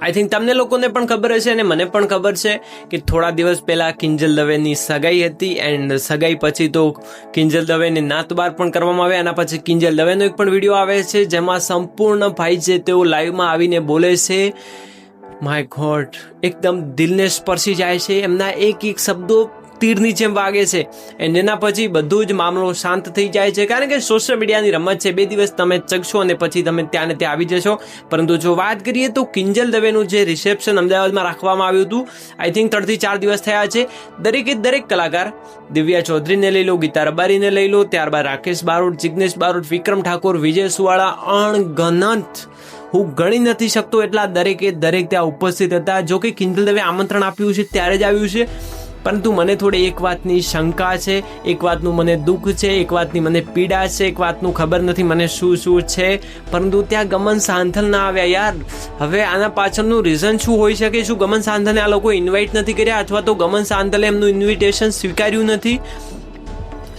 I think તમને લોકોને પણ ખબર હશે અને મને પણ ખબર છે કે થોડા દિવસ પહેલા કિંજલ દવેની સગાઈ હતી એન્ડ સગાઈ પછી તો કિંજલ દવેને નાત બાર પણ કરવામાં આવે એના પછી કિંજલ દવેનો એક પણ વીડિયો આવે છે જેમાં સંપૂર્ણ ભાઈ છે તેઓ લાઈવમાં આવીને બોલે છે માય ગોડ એકદમ દિલને સ્પર્શી જાય છે. એમના એક એક શબ્દો તીરની જેમ વાગે છે. એન્ડ એના પછી બધું જ મામલો શાંત થઈ જાય છે. કારણ કે સોશિયલ મીડિયાની રમત છે. બે દિવસ તમે ચગશો અને પછી તમે ત્યાં ને ત્યાં આવી જશો. પરંતુ જો વાત કરીએ તો કિંજલ દવેનું જે રિસેપ્શન અમદાવાદમાં રાખવામાં આવ્યું હતું આઈ થિંક ત્રણથી ચાર દિવસ થયા છે. દરેકે દરેક કલાકાર દિવ્યા ચૌધરીને લઈ લો, ગીતા રબારીને લઈ લો, ત્યારબાદ રાકેશ બારોટ, જિગ્નેશ બારોટ, વિક્રમ ઠાકોર, વિજય સુવાળા અણગણત હું ગણી નથી શકતો એટલા દરેકે દરેક ત્યાં ઉપસ્થિત હતા. જો કે કિંજલ દવે આમંત્રણ આપ્યું છે, ત્યારે જ આવ્યું છે. પરંતુ મને થોડી એક વાતની શંકા છે, એક વાતનું મને દુઃખ છે, એક વાતની મને પીડા છે, એક વાતનું ખબર નથી મને શું શું છે. પરંતુ ત્યાં ગમન સાંથલ ના આવ્યા યાર. હવે આના પાછળનું રીઝન શું હોઈ શકે? શું ગમન સાંથલને આ લોકો ઇન્વાઇટ નથી કર્યા? અથવા તો ગમન સાંથલે એમનું ઇન્વિટેશન સ્વીકાર્યું નથી?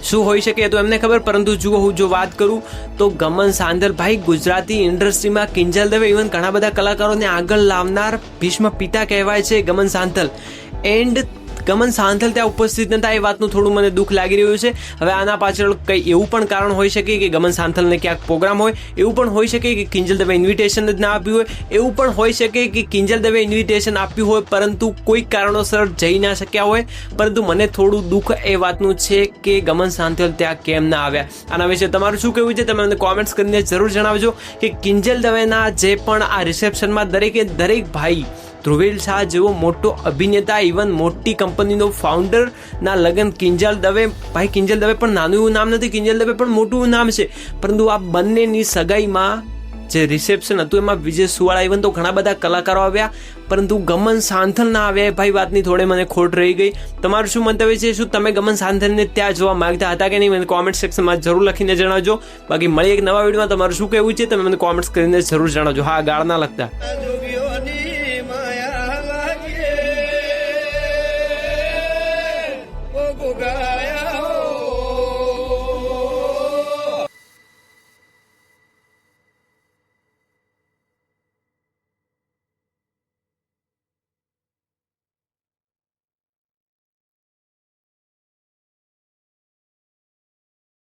શું હોઈ શકે તો એમને ખબર? પરંતુ જુઓ, હું જો વાત કરું, તો ગમન સાંધલ ભાઈ ગુજરાતી ઇન્ડસ્ટ્રીમાં કિંજલ દવે ઇવન ઘણા બધા કલાકારોને આગળ લાવનાર ભીષ્મ પિતા કહેવાય છે ગમન સાંથલ. એન્ડ ગમન સાંથલ ત્યાં ઉપસ્થિત નતા એ વાતનું થોડું મને દુઃખ લાગી રહ્યું છે. હવે આના પાછળ કંઈ એવું પણ કારણ હોઈ શકે કે ગમન સાંથલને ક્યાંક પ્રોગ્રામ હોય, એવું પણ હોઈ શકે કે કિંજલ દવે ઇન્વિટેશન જ ના આપ્યું હોય, એવું પણ હોઈ શકે કે કિંજલ દવે ઇન્વિટેશન આપ્યું હોય, પરંતુ કોઈ કારણોસર જઈ ના શક્યા હોય. પરંતુ મને થોડું દુઃખ એ વાતનું છે કે ગમન સાંથલ ત્યાં કેમ ના આવ્યા. આના વિશે તમારું શું કહેવું છે તમે મને કોમેન્ટ્સ કરીને જરૂર જણાવજો કે કિંજલ દવેના જે પણ આ રિસેપ્શનમાં દરેકે દરેક ભાઈ ધ્રુવેલ શાહ જેવો મોટો અભિનેતા ઇવન મોટી કંપનીનો ફાઉન્ડરના લગ્ન કિંજલ દવે. ભાઈ, કિંજલ દવે પણ નાનું એવું નામ નથી, કિંજલ દવે પણ મોટું નામ છે. પરંતુ આ બંનેની સગાઈમાં જે રિસેપ્શન હતું, એમાં વિજય સુવાળા ઇવન તો ઘણા બધા કલાકારો આવ્યા. પરંતુ ગમન સાંથલ ના આવ્યા ભાઈ વાતની થોડે મને ખોટ રહી ગઈ. તમારું શું મંતવ્ય છે? શું તમે ગમન સાંથલને ત્યાં જોવા માંગતા હતા કે નહીં? મને કોમેન્ટ સેક્શનમાં જરૂર લખીને જણાવજો. બાકી મળી એક નવા વિડીયોમાં તમારું શું કહેવું છે? તમે મને કોમેન્ટ્સ કરીને જરૂર જણાવજો. હા ગાળના લખતા